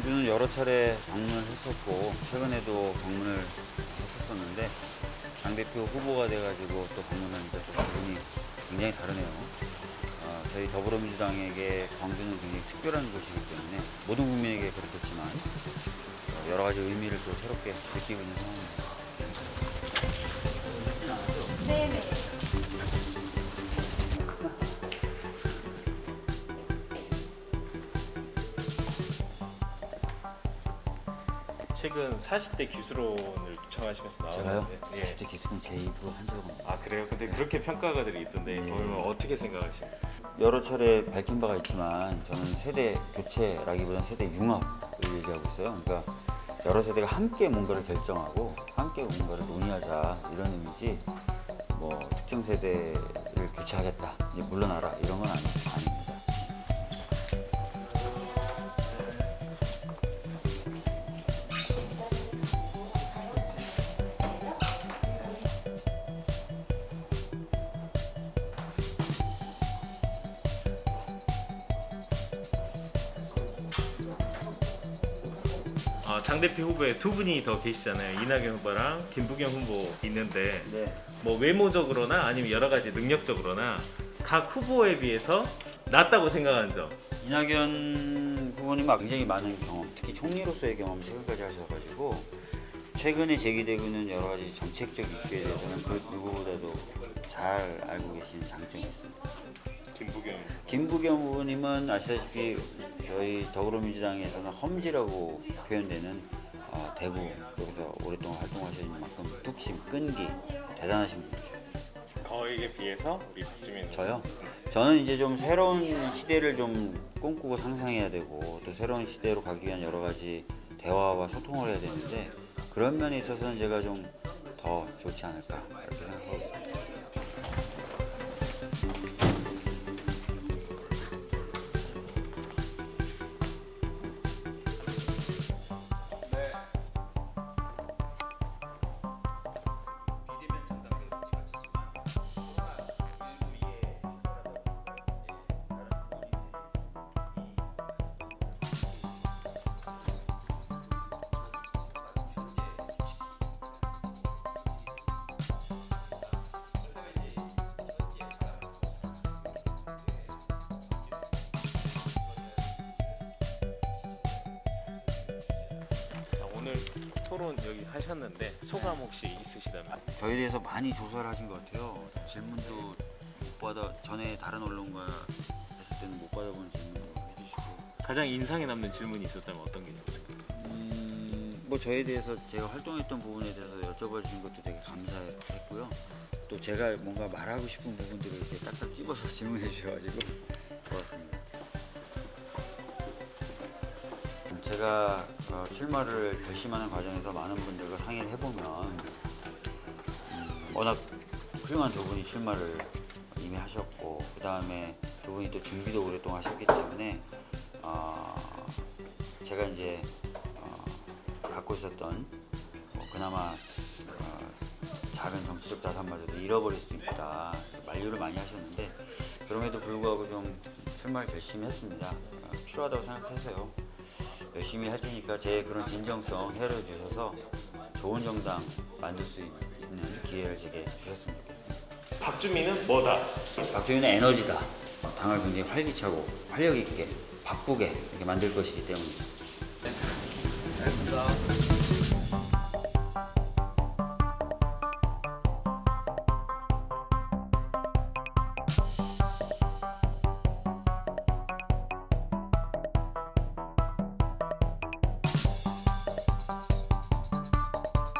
광주는 여러 차례 방문을 했었고 최근에도 방문을 했었었는데 당 대표 후보가 돼가지고 또 방문하니까 또 기분이 굉장히 다르네요. 어, 저희 더불어민주당에게 광주는 굉장히 특별한 곳이기 때문에 모든 국민에게 그렇겠지만 어, 여러 가지 의미를 또 새롭게 느끼고 있는 상황입니다. 네네. 최근 40대 기술원을 요청하시면서 제가요? 나왔는데 예. 40대 기술은 제 입으로 한 적은 없는데 아 그래요? 근데 그렇게 평가가들이 있던데 네. 그러면 어떻게 생각하십니까? 여러 차례 밝힌 바가 있지만 저는 세대 교체라기보다는 세대 융합을 얘기하고 있어요. 그러니까 여러 세대가 함께 뭔가를 결정하고 함께 뭔가를 논의하자 이런 의미지 뭐 특정 세대를 교체하겠다 이제 물러나라 이런 건 아니, 아닙니다. 아, 당대표 후보에 두 분이 더 계시잖아요. 이낙연 후보랑 김부겸 후보 있는데 네. 뭐 외모적으로나 아니면 여러 가지 능력적으로나 각 후보에 비해서 낫다고 생각하는 점. 이낙연 후보님 굉장히 많은 경험, 특히 총리로서의 경험 최근까지 하셔가지고 최근에 제기되고 있는 여러 가지 정책적 이슈에 대해서는 그 누구보다도 잘 알고 계시는 장점이 있습니다. 김부겸. 김부겸 후보님은 아시다시피 저희 더불어민주당에서는 험지라고 표현되는 어, 대구 쪽에서 오랫동안 활동하시는 만큼 뚝심, 끈기 대단하신 분이죠. 거에게 비해서 우리 박주민 저요? 저는 이제 좀 새로운 시대를 좀 꿈꾸고 상상해야 되고 또 새로운 시대로 가기 위한 여러 가지 대화와 소통을 해야 되는데 그런 면에 있어서는 제가 좀 더 좋지 않을까 이렇게 생각하고 있습니다. 오늘 토론 여기 하셨는데 소감 혹시 있으시다면? 저에 대해서 많이 조사를 하신 것 같아요. 질문도 못 받아 전에 다른 언론과 했을 때는 못 받아본 질문을 해주시고 가장 인상에 남는 질문이 있었다면 어떤 게 있을까요? 음, 뭐 저에 대해서 제가 활동했던 부분에 대해서 여쭤봐 주신 것도 되게 감사했고요. 또 제가 뭔가 말하고 싶은 부분들을 이렇게 딱딱 집어서 질문해 주셔가지고 좋았습니다. 제가 어, 출마를 결심하는 과정에서 많은 분들과 상의를 해보면 음, 워낙 훌륭한 두 분이 출마를 이미 하셨고 그 다음에 두 분이 또 준비도 오랫동안 하셨기 때문에 어, 제가 이제 어, 갖고 있었던 뭐 그나마 어, 작은 정치적 자산마저도 잃어버릴 수 있다 만류를 많이 하셨는데 그럼에도 불구하고 좀 출마를 결심했습니다. 어, 필요하다고 생각해서요. 열심히 할 테니까 제 그런 진정성 헤아려 주셔서 좋은 정당 만들 수 있는 기회를 제게 주셨으면 좋겠습니다. 박주민은 뭐다? 박정희는 에너지다. 어, 당을 굉장히 활기차고 활력 있게 바쁘게 이렇게 만들 것이기 때문입니다. 감사합니다.